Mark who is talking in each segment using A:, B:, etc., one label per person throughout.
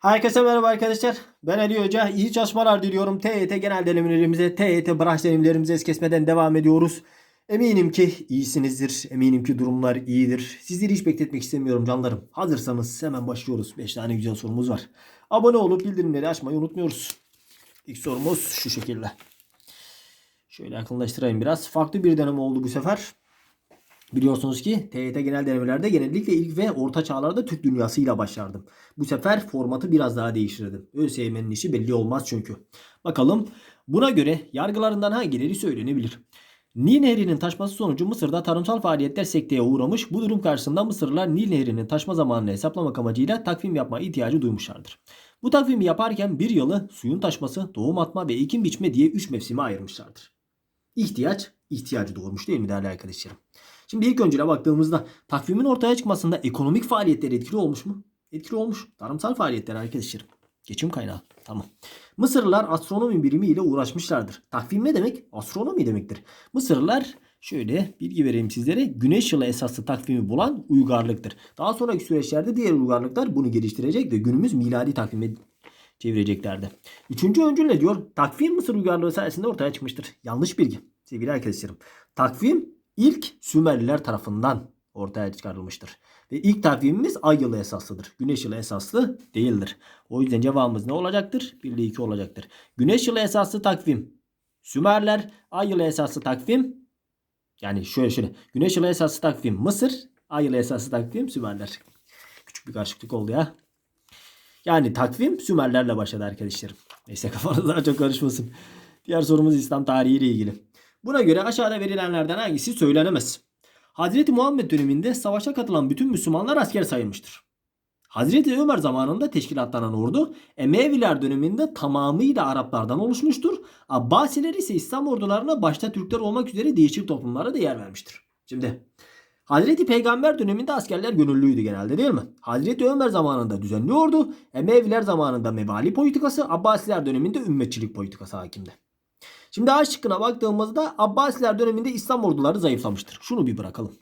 A: Herkese merhaba arkadaşlar. Ben Ali Hoca. İyi çalışmalar diliyorum. TYT genel denemelerimize, TYT branş denemelerimize es kesmeden devam ediyoruz. Eminim ki iyisinizdir. Eminim ki durumlar iyidir. Sizleri hiç bekletmek istemiyorum canlarım. Hazırsanız hemen başlıyoruz. 5 tane güzel sorumuz var. Abone olup bildirimleri açmayı unutmuyoruz. İlk sorumuz şu şekilde. Şöyle yakınlaştırayım biraz. Farklı bir deneme oldu bu sefer. Biliyorsunuz ki TYT genel denemelerde genellikle ilk ve orta çağlarda Türk dünyasıyla başlardım. Bu sefer formatı biraz daha değiştirdim. ÖSYM'nin işi belli olmaz çünkü. Bakalım buna göre yargılarından hangileri söylenebilir? Nil Nehri'nin taşması sonucu Mısır'da tarımsal faaliyetler sekteye uğramış. Bu durum karşısında Mısırlılar Nil Nehri'nin taşma zamanını hesaplamak amacıyla takvim yapma ihtiyacı duymuşlardır. Bu takvimi yaparken bir yılı suyun taşması, doğum atma ve ekim biçme diye 3 mevsime ayırmışlardır. İhtiyaç, ihtiyacı doğurmuş değil mi değerli arkadaşlarım? Şimdi ilk öncüle baktığımızda takvimin ortaya çıkmasında ekonomik faaliyetler etkili olmuş mu? Etkili olmuş. Tarımsal faaliyetler arkadaşlarım. Geçim kaynağı. Tamam. Mısırlılar astronomi birimi ile uğraşmışlardır. Takvim ne demek? Astronomi demektir. Mısırlılar şöyle bilgi vereyim sizlere. Güneş yılı esaslı takvimi bulan uygarlıktır. Daha sonraki süreçlerde diğer uygarlıklar bunu geliştirecek ve günümüz miladi takvime çevireceklerdi. Üçüncü öncül ne diyor? Takvim Mısır uygarlığı sayesinde ortaya çıkmıştır. Yanlış bilgi. Sevgili arkadaşlarım. Takvim ilk Sümerliler tarafından ortaya çıkarılmıştır. Ve ilk takvimimiz ay yılı esaslıdır. Güneş yılı esaslı değildir. O yüzden cevabımız ne olacaktır? 1 ile 2 olacaktır. Güneş yılı esaslı takvim Sümerler, ay yılı esaslı takvim yani şöyle şöyle. Güneş yılı esaslı takvim Mısır, ay yılı esaslı takvim Sümerler. Küçük bir karışıklık oldu ya. Yani takvim Sümerlerle başladı arkadaşlarım. Neyse kafanız daha çok karışmasın. Diğer sorumuz İslam tarihi ile ilgili. Buna göre aşağıda verilenlerden hangisi söylenemez? Hazreti Muhammed döneminde savaşa katılan bütün Müslümanlar asker sayılmıştır. Hazreti Ömer zamanında teşkilatlanan ordu Emeviler döneminde tamamıyla Araplardan oluşmuştur. Abbasiler ise İslam ordularına başta Türkler olmak üzere değişik toplumlara da yer vermiştir. Şimdi Hazreti Peygamber döneminde askerler gönüllüydü genelde değil mi? Hazreti Ömer zamanında düzenli ordu, Emeviler zamanında mevali politikası, Abbasiler döneminde ümmetçilik politikası hakimdi. Şimdi A şıkkına baktığımızda Abbasiler döneminde İslam orduları zayıflamıştır. Şunu bir bırakalım.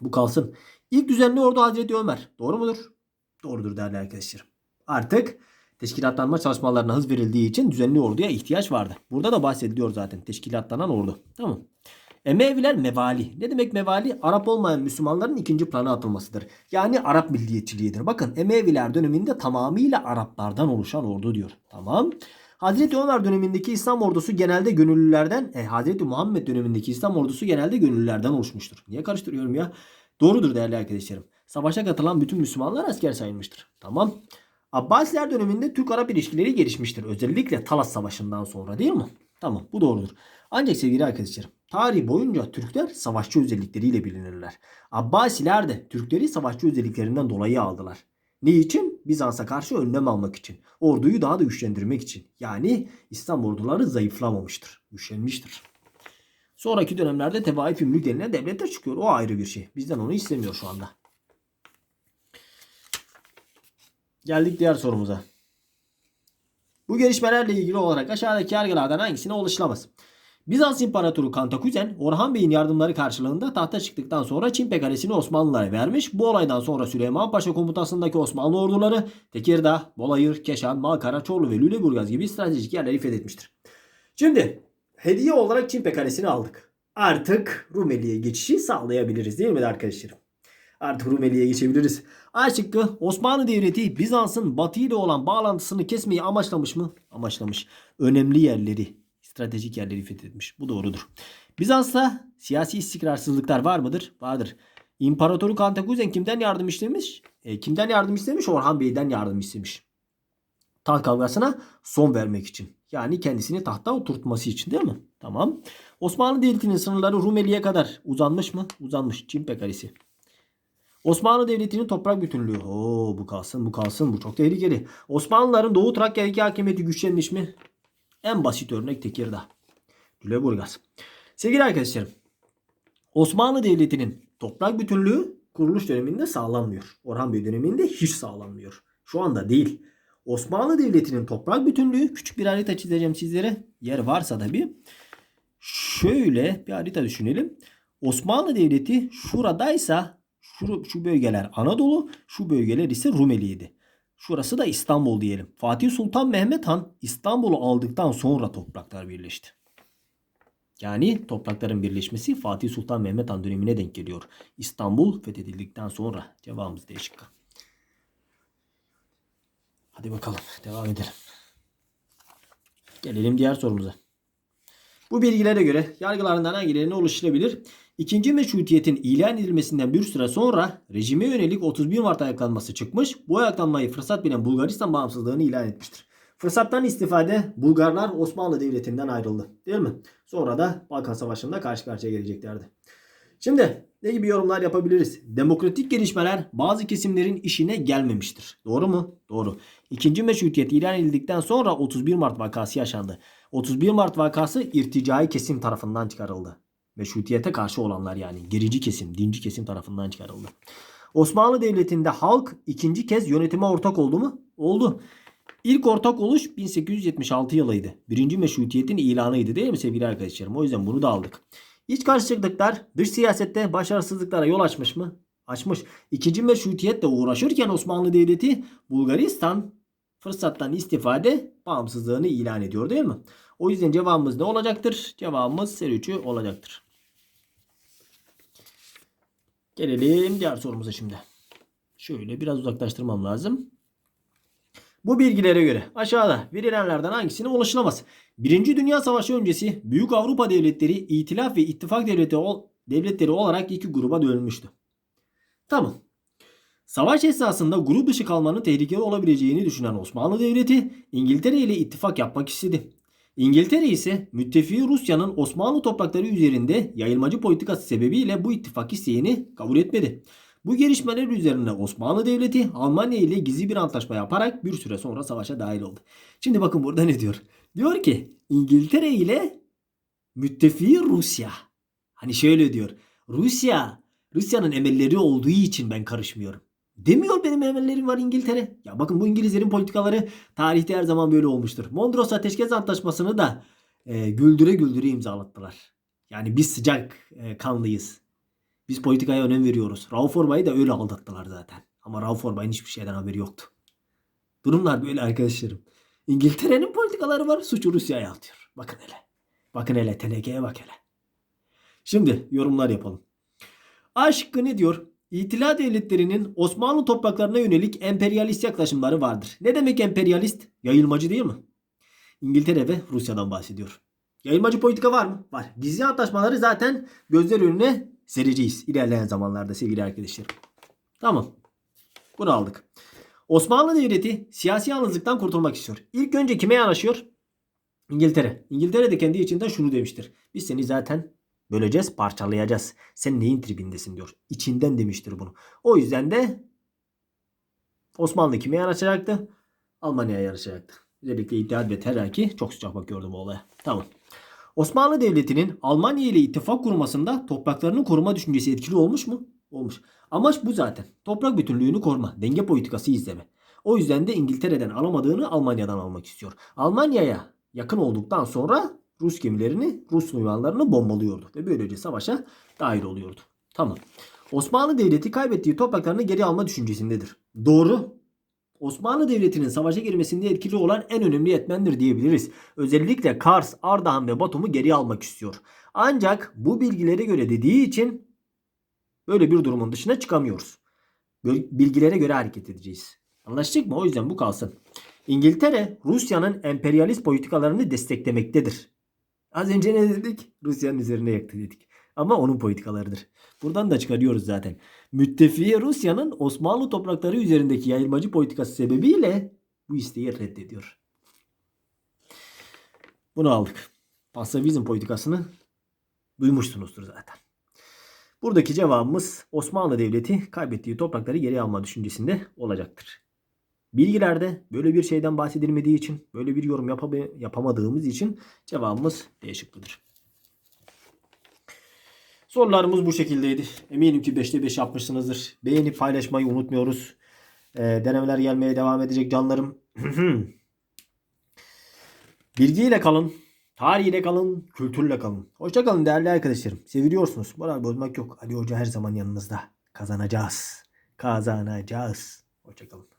A: Bu kalsın. İlk düzenli ordu Hazreti Ömer. Doğru mudur? Doğrudur değerli arkadaşlarım. Artık teşkilatlanma çalışmalarına hız verildiği için düzenli orduya ihtiyaç vardı. Burada da bahsediliyor zaten teşkilatlanan ordu. Tamam. Emeviler mevali. Ne demek mevali? Arap olmayan Müslümanların ikinci plana atılmasıdır. Yani Arap milliyetçiliğidir. Bakın Emeviler döneminde tamamıyla Araplardan oluşan ordu diyor. Tamam. Hazreti Ömer dönemindeki İslam ordusu genelde gönüllülerden, e, Hazreti Muhammed dönemindeki İslam ordusu genelde gönüllülerden oluşmuştur. Niye karıştırıyorum ya? Doğrudur değerli arkadaşlarım. Savaşa katılan bütün Müslümanlar asker sayılmıştır. Tamam. Abbasiler döneminde Türk-Arap ilişkileri gelişmiştir. Özellikle Talas Savaşı'ndan sonra değil mi? Tamam bu doğrudur. Ancak sevgili arkadaşlarım tarih boyunca Türkler savaşçı özellikleriyle bilinirler. Abbasiler de Türkleri savaşçı özelliklerinden dolayı aldılar. Ne için? Bizans'a karşı önlem almak için. Orduyu daha da güçlendirmek için. Yani İslam orduları zayıflamamıştır. Güçlenmiştir. Sonraki dönemlerde tevaif ümlük denilen devletler çıkıyor. O ayrı bir şey. Bizden onu istemiyor şu anda. Geldik diğer sorumuza. Bu gelişmelerle ilgili olarak aşağıdaki yargılardan hangisine ulaşılamaz? Bizans İmparatoru Kantaküzen, Orhan Bey'in yardımları karşılığında tahta çıktıktan sonra Çimpe Kalesi'ni Osmanlılara vermiş. Bu olaydan sonra Süleyman Paşa komutasındaki Osmanlı orduları Tekirdağ, Bolayır, Keşan, Malkara, Çorlu ve Lüleburgaz gibi stratejik yerleri fethetmiştir. Şimdi hediye olarak Çimpe Kalesi'ni aldık. Artık Rumeli'ye geçişi sağlayabiliriz değil mi arkadaşlarım? Artık Rumeli'ye geçebiliriz. A şıkkı Osmanlı Devleti Bizans'ın batı ile olan bağlantısını kesmeyi amaçlamış mı? Amaçlamış. Önemli yerleri, stratejik yerleri fethetmiş. Bu doğrudur. Bizans'ta siyasi istikrarsızlıklar var mıdır? Vardır. İmparatoru Kantaküzen kimden yardım istemiş? E, kimden yardım istemiş? Orhan Bey'den yardım istemiş. Taht kavgasına son vermek için. Yani kendisini tahta oturtması için değil mi? Tamam. Osmanlı Devleti'nin sınırları Rumeli'ye kadar uzanmış mı? Uzanmış. Çimpe Kalesi. Osmanlı Devleti'nin toprak bütünlüğü. Oo bu kalsın bu kalsın bu çok tehlikeli. Osmanlıların Doğu Trakya'daki hakimiyeti güçlenmiş mi? En basit örnek Tekirdağ. Lüleburgaz. Sevgili arkadaşlarım. Osmanlı Devleti'nin toprak bütünlüğü kuruluş döneminde sağlanmıyor. Orhan Bey döneminde hiç sağlanmıyor. Şu anda değil. Osmanlı Devleti'nin toprak bütünlüğü küçük bir harita çizeceğim sizlere. Yer varsa tabii. Şöyle bir harita düşünelim. Osmanlı Devleti şuradaysa şu, şu bölgeler Anadolu, şu bölgeler ise Rumeli'ydi. Şurası da İstanbul diyelim. Fatih Sultan Mehmet Han İstanbul'u aldıktan sonra topraklar birleşti. Yani toprakların birleşmesi Fatih Sultan Mehmet Han dönemine denk geliyor. İstanbul fethedildikten sonra cevabımız D şıkkı. Hadi bakalım devam edelim. Gelelim diğer sorumuza. Bu bilgilere göre yargılarından hangilerine ulaşılabilir? İkinci meşrutiyetin ilan edilmesinden bir süre sonra rejime yönelik 31 Mart ayaklanması çıkmış. Bu ayaklanmayı fırsat bilen Bulgaristan bağımsızlığını ilan etmiştir. Fırsattan istifade Bulgarlar Osmanlı Devleti'nden ayrıldı. Değil mi? Sonra da Balkan Savaşı'nda karşı karşıya geleceklerdi. Şimdi ne gibi yorumlar yapabiliriz? Demokratik gelişmeler bazı kesimlerin işine gelmemiştir. Doğru mu? Doğru. İkinci meşrutiyet ilan edildikten sonra 31 Mart vakası yaşandı. 31 Mart vakası irticai kesim tarafından çıkarıldı. Meşrutiyete karşı olanlar yani gerici kesim, dinci kesim tarafından çıkarıldı. Osmanlı Devleti'nde halk ikinci kez yönetime ortak oldu mu? Oldu. İlk ortak oluş 1876 yılıydı. Birinci meşrutiyetin ilanıydı değil mi sevgili arkadaşlarım? O yüzden bunu da aldık. İç karşıtlıklar dış siyasette başarısızlıklara yol açmış mı? Açmış. İkinci meşrutiyetle uğraşırken Osmanlı Devleti Bulgaristan fırsattan istifade bağımsızlığını ilan ediyor değil mi? O yüzden cevabımız ne olacaktır? Cevabımız seri 3'ü olacaktır. Gelelim diğer sorumuza şimdi. Şöyle biraz uzaklaştırmam lazım. Bu bilgilere göre aşağıda verilenlerden hangisine ulaşılamaz? Birinci Dünya Savaşı öncesi Büyük Avrupa devletleri itilaf ve ittifak devleti ol- devletleri olarak iki gruba bölünmüştü. Tamam. Savaş esnasında grup dışı kalmanın tehlikeli olabileceğini düşünen Osmanlı Devleti İngiltere ile ittifak yapmak istedi. İngiltere ise müttefiki Rusya'nın Osmanlı toprakları üzerinde yayılmacı politikası sebebiyle bu ittifak isteğini kabul etmedi. Bu gelişmeler üzerine Osmanlı Devleti Almanya ile gizli bir antlaşma yaparak bir süre sonra savaşa dahil oldu. Şimdi bakın burada ne diyor? Diyor ki İngiltere ile müttefiki Rusya. Hani şöyle diyor. Rusya, Rusya'nın emelleri olduğu için ben karışmıyorum. Demiyor benim emellerim var İngiltere. Ya bakın bu İngilizlerin politikaları tarihte her zaman böyle olmuştur. Mondros Ateşkes Antlaşması'nı da e, güldüre güldüre imzalattılar. Yani biz sıcak e, kanlıyız. Biz politikaya önem veriyoruz. Rauf Orbay'ı da öyle aldattılar zaten. Ama Rauf Orbay'ın hiçbir şeyden haberi yoktu. Durumlar böyle arkadaşlarım. İngiltere'nin politikaları var. Suçu Rusya'ya atıyor. Bakın hele. Bakın hele tenekeye bak hele. Şimdi yorumlar yapalım. A şıkkı ne diyor? İtila devletlerinin Osmanlı topraklarına yönelik emperyalist yaklaşımları vardır. Ne demek emperyalist? Yayılmacı değil mi? İngiltere ve Rusya'dan bahsediyor. Yayılmacı politika var mı? Var. Gizli antlaşmaları zaten gözler önüne sereceğiz ilerleyen zamanlarda sevgili arkadaşlarım. Tamam. Bunu aldık. Osmanlı Devleti siyasi yalnızlıktan kurtulmak istiyor. İlk önce kime yanaşıyor? İngiltere. İngiltere de kendi içinden şunu demiştir. Biz seni zaten böleceğiz, parçalayacağız. Sen neyin tribindesin diyor. İçinden demiştir bunu. O yüzden de Osmanlı kime yanaşacaktı? Almanya'ya yanaşacaktı. Özellikle İttihat ve Terakki çok sıcak bakıyordu bu olaya. Tamam. Osmanlı Devleti'nin Almanya ile ittifak kurmasında topraklarını koruma düşüncesi etkili olmuş mu? Olmuş. Amaç bu zaten. Toprak bütünlüğünü koruma, denge politikası izleme. O yüzden de İngiltere'den alamadığını Almanya'dan almak istiyor. Almanya'ya yakın olduktan sonra Rus gemilerini, Rus limanlarını bombalıyordu ve böylece savaşa dahil oluyordu. Tamam. Osmanlı Devleti kaybettiği topraklarını geri alma düşüncesindedir. Doğru. Osmanlı Devleti'nin savaşa girmesinde etkili olan en önemli etmendir diyebiliriz. Özellikle Kars, Ardahan ve Batum'u geri almak istiyor. Ancak bu bilgilere göre dediği için böyle bir durumun dışına çıkamıyoruz. Bilgilere göre hareket edeceğiz. Anlaştık mı? O yüzden bu kalsın. İngiltere Rusya'nın emperyalist politikalarını desteklemektedir. Az önce ne dedik? Rusya'nın üzerine yaktı dedik. Ama onun politikalarıdır. Buradan da çıkarıyoruz zaten. Müttefiki Rusya'nın Osmanlı toprakları üzerindeki yayılmacı politikası sebebiyle bu isteği reddediyor. Bunu aldık. Pasavizm politikasını duymuşsunuzdur zaten. Buradaki cevabımız Osmanlı Devleti kaybettiği toprakları geri alma düşüncesinde olacaktır. Bilgilerde böyle bir şeyden bahsedilmediği için, böyle bir yorum yapamadığımız için cevabımız D şıkkıdır. Sorularımız bu şekildeydi. Eminim ki 5'te 5 yapmışsınızdır. Beğenip paylaşmayı unutmuyoruz. Ee, denemeler gelmeye devam edecek canlarım. Bilgiyle kalın. Tarihiyle kalın. Kültürle kalın. Hoşça kalın değerli arkadaşlarım. Seviliyorsunuz. Moral bozmak yok. Ali Hoca her zaman yanınızda. Kazanacağız. Kazanacağız. Hoşça kalın.